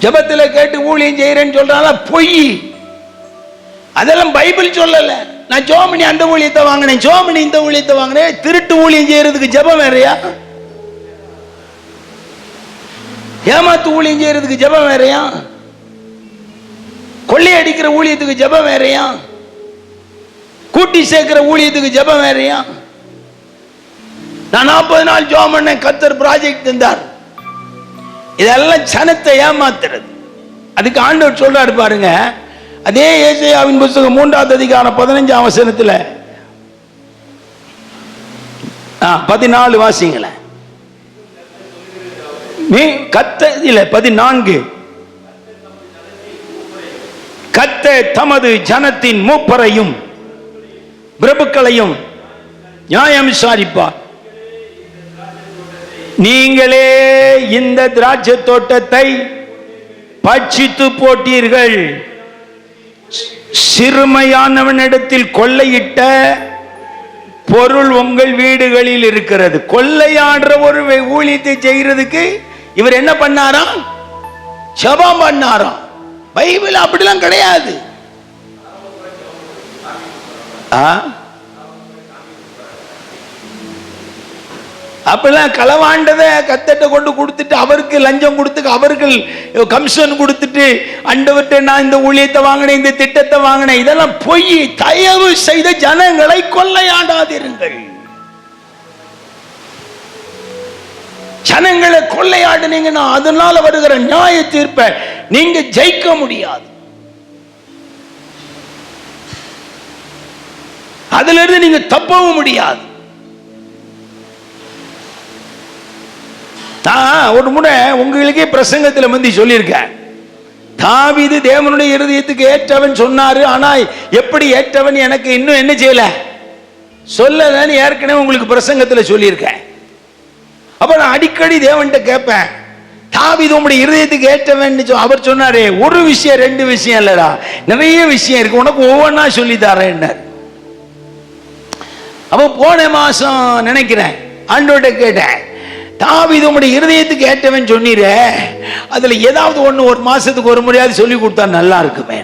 ஜபத்தில் கேட்டு ஊழியம் செய்கிறேன்னு சொல்றாங்க பொய். அதெல்லாம் பைபிள் சொல்லலை. நான் ஜோமணி அந்த ஊழியத்தை வாங்கினேன். ஜோமணி இந்த ஊழியத்தை வாங்கினேன். திருட்டு ஊழியம் செய்யறதுக்கு ஜெபம் வேறையா? ஏமாத்து ஊழியம் செய்யறதுக்கு ஜெபம் கொள்ளை கொள்ளையடிக்கிற ஊழியத்துக்கு ஜெபம் வேறையா? கூட்டி சேர்க்கிற ஊழியத்துக்கு ஜெபம் வேறையா? நான் நாற்பது நாள் ஜோம் பண்ணேன். கத்தர் ப்ராஜெக்ட் தந்தார். இதெல்லாம் சனத்தை ஏமாத்துறது. அதுக்கு ஆண்டவர் சொல்றாரு பாருங்க. அதே ஏசையாவின் புஸ்தகம் மூன்றாவது அதிகாரம் பதினஞ்சாம் அவசரத்தில் பதினாலு வாசிங்களேன். நீ கத்த இல்ல பதினான்கு. கத்த தமது ஜனத்தின் மூப்பரையும் பிரபுக்களையும் நியாயம் விசாரிப்பார் நீங்களே இந்த திராட்சை தோட்டத்தை பட்சித்து போட்டீர்கள். சிறுமையானவனிடத்தில் கொள்ளையிட்ட பொருள் உங்கள் வீடுகளில் இருக்கிறது. கொள்ளையாடுற ஒரு ஊழியத்தை செய்யறதுக்கு இவர் என்ன பண்ணாராம் ஜபம் பண்ணாராம் பைபிள் அப்படிலாம் கிடையாது. ஆ? அப்பெல்லாம் களவாண்டதை கத்தட்ட கொண்டு கொடுத்துட்டு அவருக்கு லஞ்சம் கொடுத்து அவருக்கு கமிஷன் கொடுத்துட்டு அண்டவர்கிட்ட நான் இந்த ஊழியத்தை வாங்கினேன் இந்த திட்டத்தை வாங்கினேன். இதெல்லாம் பொய் தயவு செய்த ஜனங்களை கொள்ளையாடாதிருங்கள் ஜனங்களை கொள்ளையாடுனீங்கன்னா அதனால வருகிற நியாய தீர்ப்பை நீங்க ஜெயிக்க முடியாது. அதுல இருந்து நீங்க தப்பவும் முடியாது. நான் ஒரு முறை உங்களுக்கே பிரசங்கத்தில் வந்து சொல்லியிருக்கேன். தாவிது தேவனுடைய இருதயத்துக்கு ஏற்றவன் சொன்னாரு ஆனா எப்படி ஏற்றவன் எனக்கு இன்னும் என்ன செய்யல? சொல்லலன்னு ஏற்கனவே உங்களுக்கு பிரசங்கத்தில் சொல்லியிருக்கேன். அப்ப நான் அடிக்கடி தேவன்கிட்ட கேட்பேன் தாவிது உங்களுடைய இருதயத்துக்கு ஏற்றவன் சொ- அவர் சொன்னாரே ஒரு விஷயம் ரெண்டு விஷயம் இல்லடா நிறைய விஷயம் இருக்கு உனக்கு ஒவ்வொன்றா சொல்லி தரேன்னார். அப்போ போன மாசம் நினைக்கிறேன் ஆண்டோட்ட கேட்டேன் தாவிது உங்களுடைய இருதயத்துக்கு ஏற்றவன் சொன்னீரே அதுல ஏதாவது ஒண்ணு ஒரு மாசத்துக்கு ஒரு முறையாவது சொல்லி கொடுத்தா நல்லா இருக்குமே